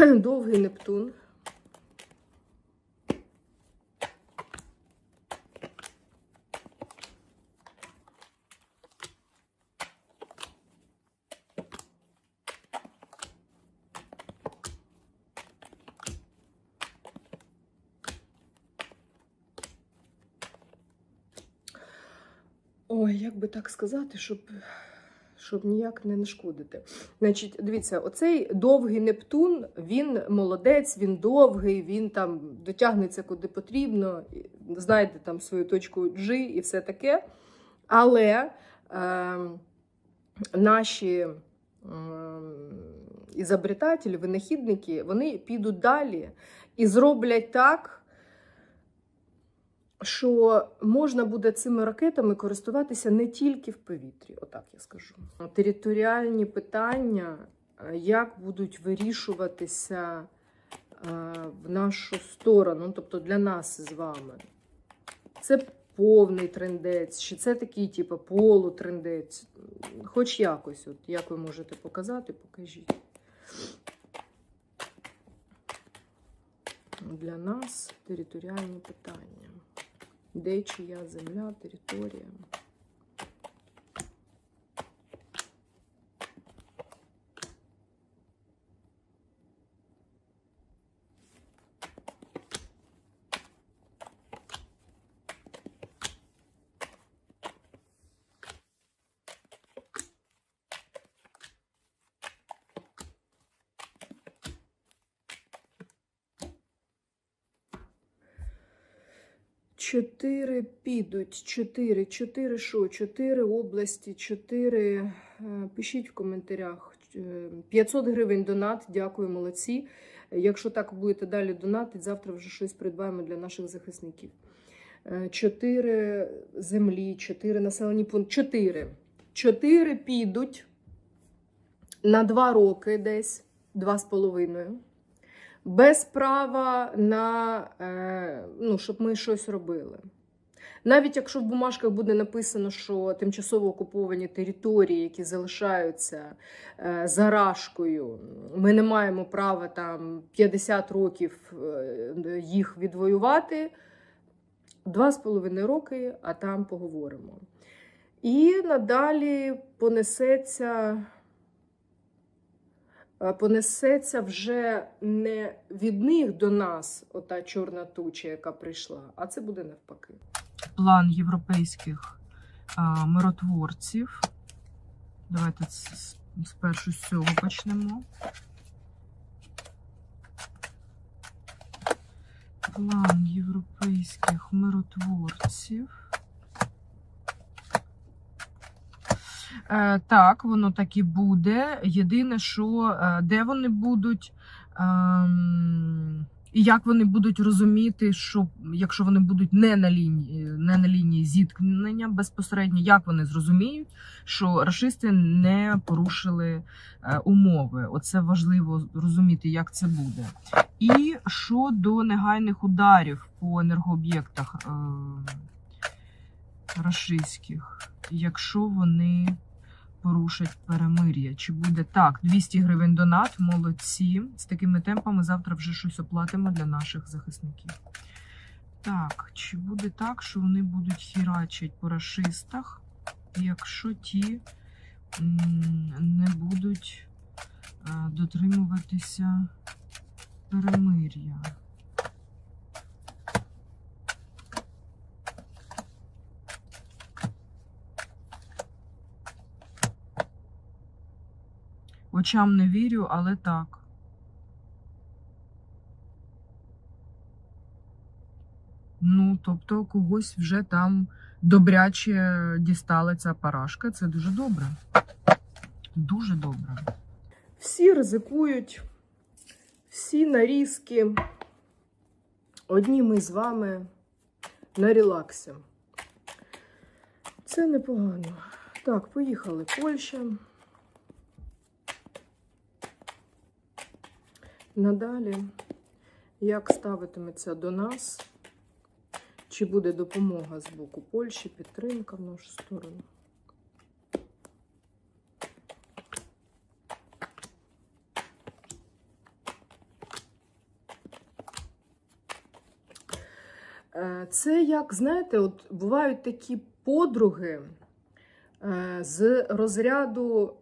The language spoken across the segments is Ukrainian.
довгий Нептун. Ой, як би так сказати, щоб, щоб ніяк не нашкодити. Значить, дивіться, оцей довгий Нептун, він молодець, він довгий, він там дотягнеться куди потрібно, знайде там свою точку G і все таке. Але е, наші е, ізобретателі, винахідники, вони підуть далі і зроблять так що можна буде цими ракетами користуватися не тільки в повітрі, отак я скажу. Територіальні питання, е, як будуть вирішуватися е, в нашу сторону, тобто для нас з вами. Це повний трендець, чи це такий, типу, полутрендець. Хоч якось, от як ви можете показати, покажіть. Для нас територіальні питання. Де чия земля, територія. Підуть, чотири, чотири що? Чотири області, чотири. е, Пишіть в коментарях. Е, 500 гривень донат, дякую, молодці. Якщо так будете далі донатити, завтра вже щось придбаємо для наших захисників. Е, Чотири землі, чотири населені пункти. Чотири. Чотири підуть на два роки десь, два з половиною без права на е, ну, щоб ми щось робили. Навіть якщо в бумажках буде написано, що тимчасово окуповані території, які залишаються е, зарашкою, ми не маємо права там 50 років е, їх відвоювати, два з половиною роки, а там поговоримо. І надалі понесеться е, понесеться вже не від них до нас, ота чорна туча, яка прийшла, а це буде навпаки. План європейських а, миротворців. Давайте спершу з цього почнемо. План європейських миротворців. Е, так, воно так і буде. Єдине, що е, де вони будуть. І як вони будуть розуміти, що якщо вони будуть не на лінії, не на лінії зіткнення безпосередньо, як вони зрозуміють, що рашисти не порушили е, умови? Оце важливо розуміти, як це буде. І щодо негайних ударів по енергооб'єктах е, рашистських, якщо вони порушать перемир'я. Чи буде так? 200 гривень донат, молодці. З такими темпами завтра вже щось оплатимо для наших захисників. Так, чи буде так, що вони будуть хірачити по рашистах, якщо ті не будуть е, дотримуватися перемир'я? Очам не вірю, але так. Ну, тобто, когось вже там добряче дістала ця парашка. Це дуже добре. Дуже добре. Всі ризикують, всі на різки. Одні ми з вами на релаксі. Це непогано. Так, поїхали. Польща. Надалі, як ставитиметься до нас, чи буде допомога з боку Польщі, підтримка в нашу сторону? Е, це як, знаєте, от бувають такі подруги е, з розряду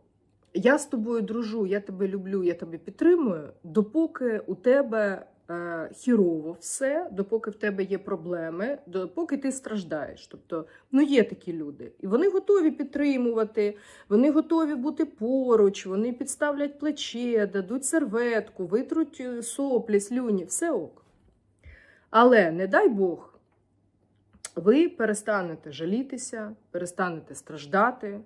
я з тобою дружу, я тебе люблю, я тебе підтримую, допоки у тебе е, хірово все, допоки в тебе є проблеми, допоки ти страждаєш. Тобто, ну є такі люди. І вони готові підтримувати, вони готові бути поруч, вони підставлять плече, дадуть серветку, витруть е, соплі, слюні, все ок. Але не дай Бог, ви перестанете жалітися, перестанете страждати,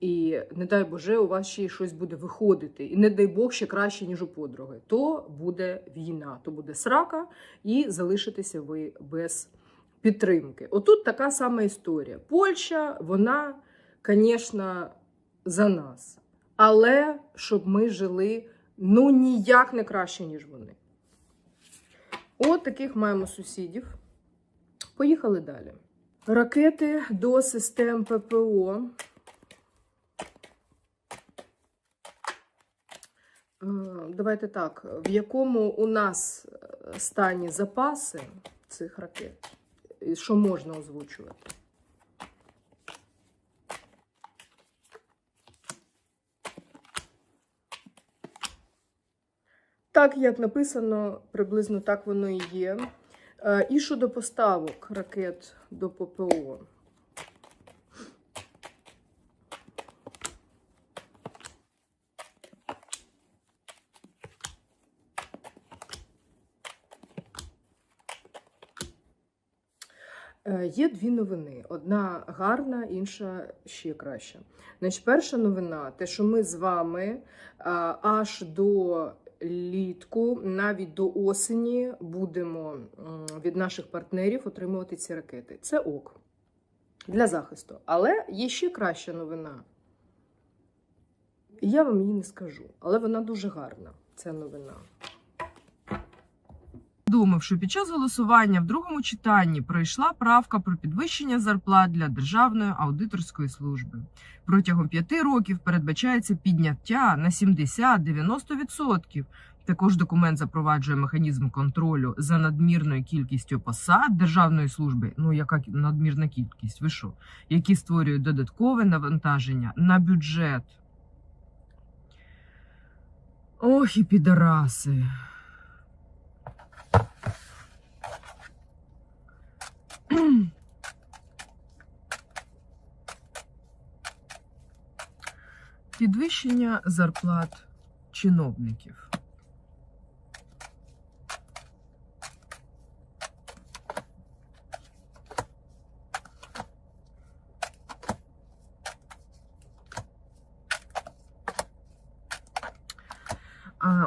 і не дай Боже, у вас ще й щось буде виходити. І не дай Бог ще краще, ніж у подруги. То буде війна, то буде срака, і залишитеся ви без підтримки. Отут така сама історія. Польща, вона, звісно, за нас. Але щоб ми жили ну ніяк не краще, ніж вони. От таких маємо сусідів. Поїхали далі. Ракети до систем ППО. Е, Давайте так, в якому у нас е, стані запаси цих ракет, що можна озвучувати? Так, як написано, приблизно так воно і є. Е, І щодо поставок ракет до ППО. Є дві новини: одна гарна, інша ще краща. Значить, перша новина те, що ми з вами аж до літку, навіть до осені, будемо від наших партнерів отримувати ці ракети. Це ок для захисту. Але є ще краща новина. Я вам її не скажу, але вона дуже гарна. Ця новина. Думав, що під час голосування в другому читанні пройшла правка про підвищення зарплат для Державної аудиторської служби. Протягом п'яти років передбачається підняття на 70-90%. Також документ запроваджує механізм контролю за надмірною кількістю посад державної служби. Ну яка надмірна кількість? Ви що? Які створюють додаткове навантаження на бюджет. Ох, і підараси. Підвищення зарплат чиновників.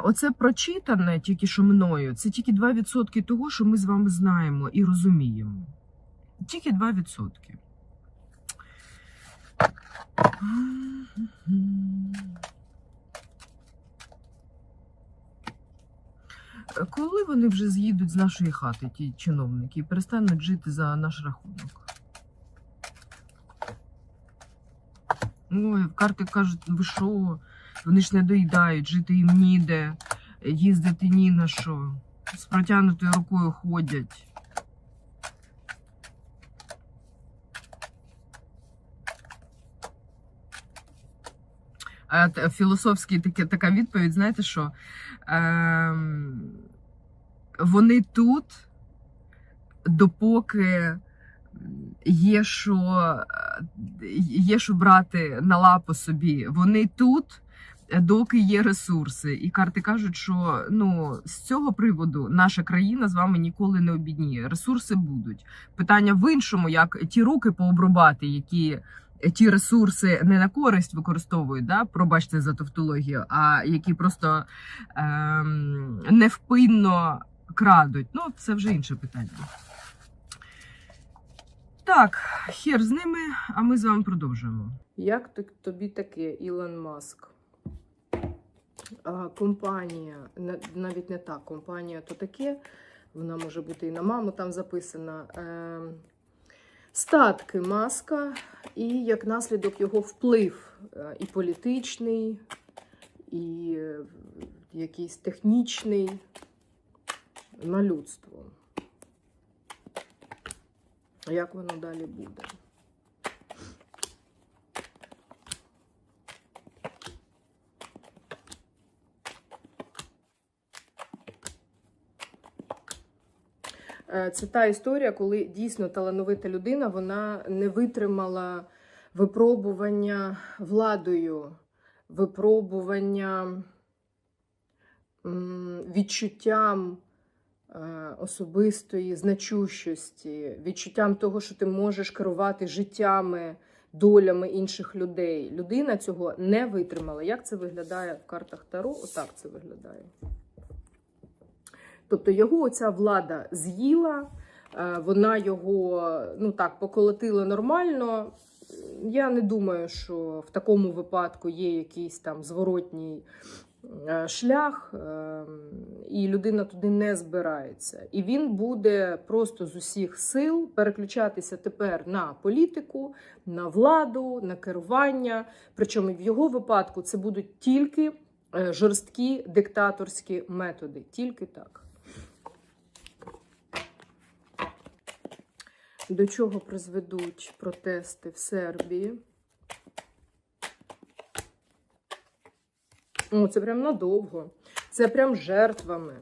Оце прочитане тільки що мною, це тільки 2% того, що ми з вами знаємо і розуміємо. Тільки 2%. Коли вони вже з'їдуть з нашої хати, ті чиновники, і перестануть жити за наш рахунок? Ой, карти кажуть, ви що? Вони ж не доїдають, жити їм ніде, їздити ні на що. З протягнутою рукою ходять. Філософський таке, така відповідь, знаєте що? Ем, вони тут, допоки є що, е, є що брати на лапу собі. Вони тут, доки є ресурси. І карти кажуть, що ну, з цього приводу наша країна з вами ніколи не обідніє. Ресурси будуть. Питання в іншому, як ті руки пообрубати, які ті ресурси не на користь використовують, да? пробачте за тавтологію, а які просто ем, невпинно крадуть. Ну, це вже інше питання. Так, хер з ними, а ми з вами продовжуємо. Як тобі таке, Ілон Маск? А, компанія, навіть не так, компанія то таке, вона може бути і на маму там записана. Е, статки Маска і як наслідок його вплив е, і політичний, і е, якийсь технічний на людство. Як воно далі буде? Це та історія, коли дійсно талановита людина вона не витримала випробування владою, випробування відчуттям е, особистої значущості, відчуттям того, що ти можеш керувати життями, долями інших людей. Людина цього не витримала. Як це виглядає в картах Таро? Отак це виглядає. Тобто його оця влада з'їла, е, вона його ну так поколотила нормально. Я не думаю, що в такому випадку є якийсь там зворотній е, шлях, е, і людина туди не збирається. І він буде просто з усіх сил переключатися тепер на політику, на владу, на керування. Причому в його випадку це будуть тільки жорсткі диктаторські методи. Тільки так. До чого призведуть протести в Сербії? О, це прям надовго. Це прям жертвами.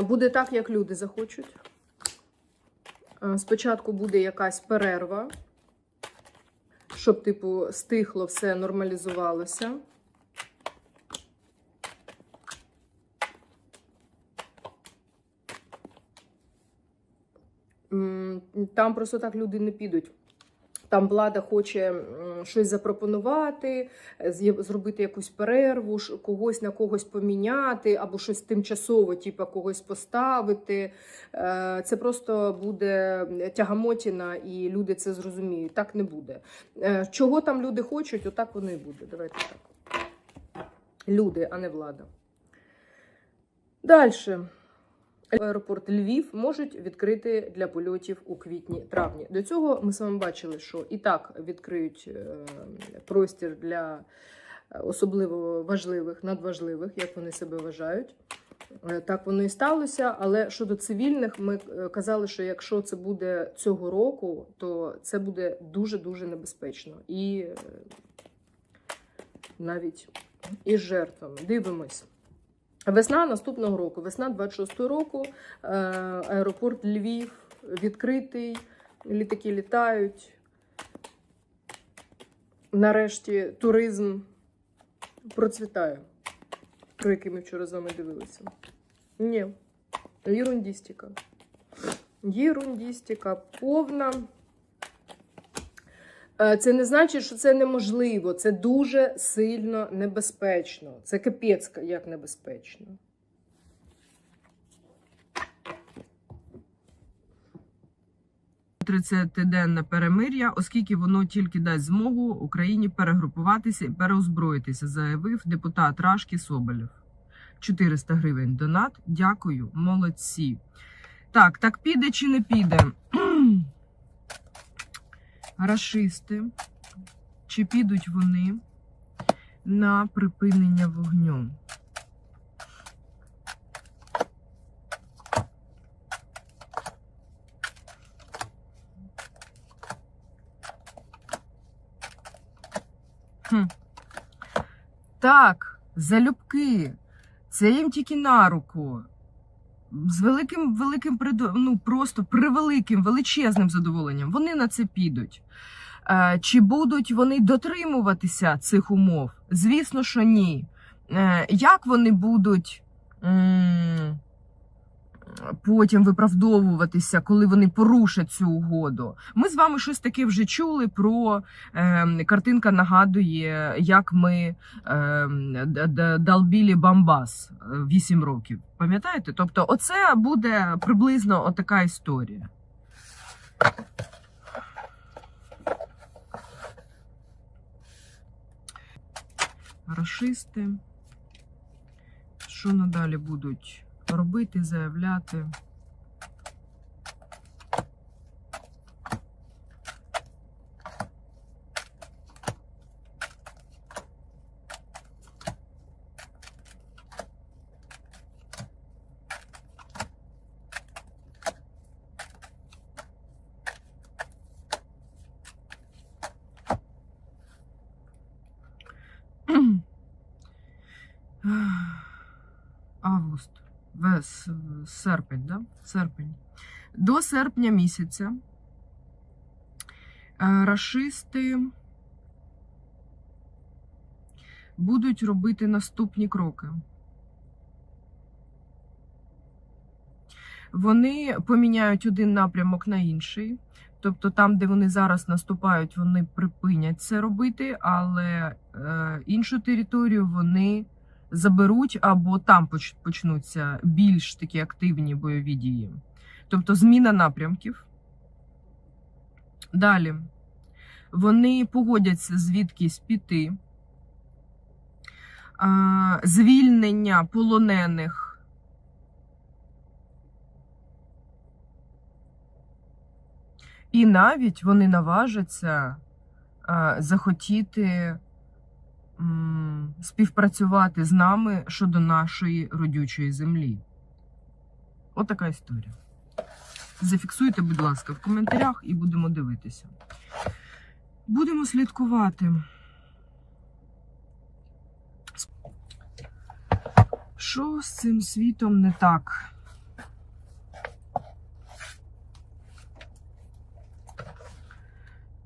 Буде так, як люди захочуть. Спочатку буде якась перерва, щоб, типу, стихло, все нормалізувалося. Там просто так люди не підуть. Там влада хоче щось запропонувати, зробити якусь перерву, когось на когось поміняти, або щось тимчасово, типу, когось поставити. Е, Це просто буде тягамотіна, і люди це зрозуміють. Так не буде. Е, Чого там люди хочуть, отак воно і буде. Давайте так. Люди, а не влада. Далі. Аеропорт Львів можуть відкрити для польотів у квітні-травні. До цього ми з вами бачили, що і так відкриють е, простір для е, особливо важливих, надважливих, як вони себе вважають. Е, Так воно і сталося. Але щодо цивільних, ми казали, що якщо це буде цього року, то це буде дуже дуже небезпечно і навіть із жертвами. Дивимось. Весна наступного року, весна 26-го року, е, аеропорт Львів відкритий, літаки літають. Нарешті туризм процвітає, про який ми вчора з вами дивилися. Ні, єрундістика. Єрундістика повна. Е, Це не значить, що це неможливо. Це дуже сильно небезпечно. Це капець як небезпечно. денне перемир'я, оскільки воно тільки дасть змогу Україні перегрупуватися і переозброїтися, заявив депутат Рашки Соболєв. 400 гривень донат. Дякую, молодці. Так, так піде чи не піде? Рашисти. Чи підуть вони на припинення вогню? Хм. Так, залюбки. Це їм тільки на руку. З великим, великим ну просто превеликим, величезним задоволенням. Вони на це підуть. Е, чи будуть вони дотримуватися цих умов? Звісно, що ні. Е, як вони будуть потім виправдовуватися, коли вони порушать цю угоду? Ми з вами щось таке вже чули про е, картинка нагадує, як ми е, д- д- долбілі Бамбас 8 років. Пам'ятаєте? Тобто, оце буде приблизно отака історія. Рашисти. Що надалі будуть робити, заявляти? Вес, серпень, да? Серпень. До серпня місяця е, рашисти будуть робити наступні кроки. Вони поміняють один напрямок на інший. Тобто там, де вони зараз наступають, вони припинять це робити, але е, іншу територію вони заберуть або там почнуться більш такі активні бойові дії. Тобто зміна напрямків. Далі вони погодяться звідкись піти. Звільнення полонених. І навіть вони наважаться захотіти співпрацювати з нами щодо нашої родючої землі. Отака історія. Зафіксуйте, будь ласка, в коментарях і будемо дивитися. Будемо слідкувати. Що з цим світом не так?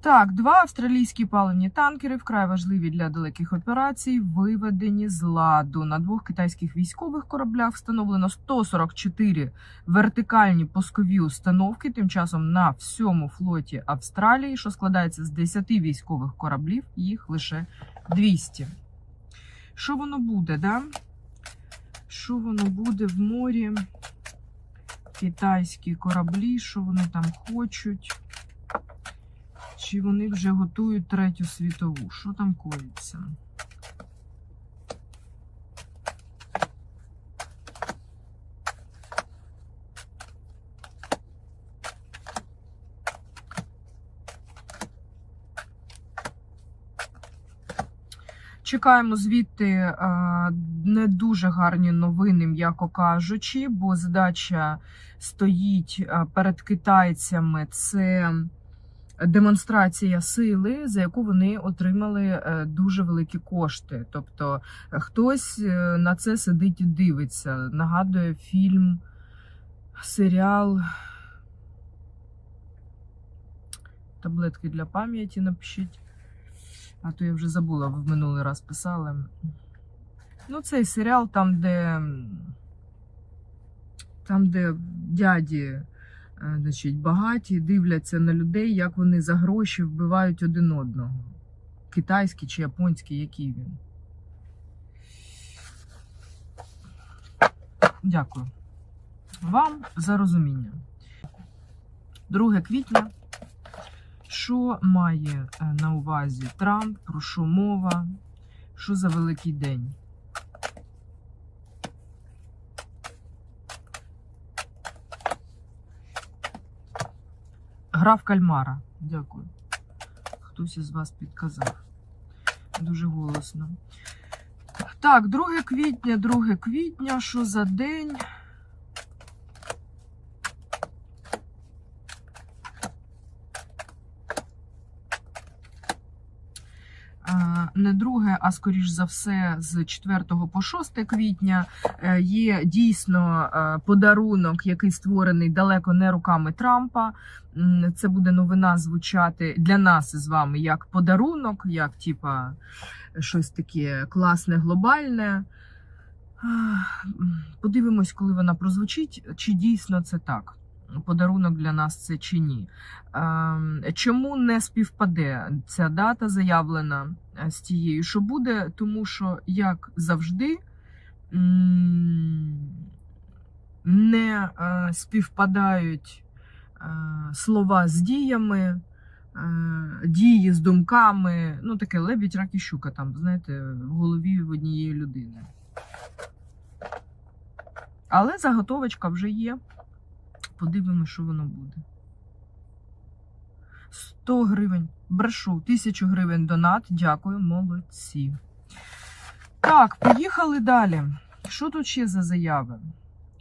Так, два австралійські паливні танкери вкрай важливі для далеких операцій, виведені з ладу. На двох китайських військових кораблях встановлено 144 вертикальні пускові установки. Тим часом на всьому флоті Австралії, що складається з 10 військових кораблів, їх лише 200. Що воно буде, да? Що воно буде в морі? Китайські кораблі, що вони там хочуть? Чи вони вже готують третю світову? Що там коїться? Чекаємо звідти е, не дуже гарні новини, м'яко кажучи, бо задача стоїть е, перед китайцями. Це демонстрація сили, за яку вони отримали е, дуже великі кошти. Тобто е, хтось е, на це сидить і дивиться. Нагадує фільм, серіал. Таблетки для пам'яті напишіть. А то я вже забула, в минулий раз писали. Ну, цей серіал там, де. Там, де дяді значить, багаті дивляться на людей, як вони за гроші вбивають один одного. Китайський чи японський, який він. Дякую вам за розуміння. 2 квітня. Що має е, на увазі Трамп? Про що мова? Що за великий день? Гра в кальмара. Дякую. Хтось із вас підказав. Дуже голосно. Так, 2 квітня, 2 квітня. Що за день? Е, Не друге, а скоріш за все, з 4 по 6 квітня е, є дійсно е, подарунок, який створений далеко не руками Трампа. Це буде новина звучати для нас з вами як подарунок, як типа щось таке класне, глобальне. Подивимось, коли вона прозвучить, чи дійсно це так. Подарунок для нас це чи ні. Ем, Чому не співпаде ця дата заявлена з тією, що буде? Тому що, як завжди, не співпадають слова з діями, дії з думками. Ну, таке лебідь, рак і щука там, знаєте, в голові в однієї людини. Але заготовочка вже є. Подивимося, що воно буде. 100 гривень. Брешу, Тисячу гривень донат. Дякую, молодці. Так, поїхали далі. Що тут ще за заяви?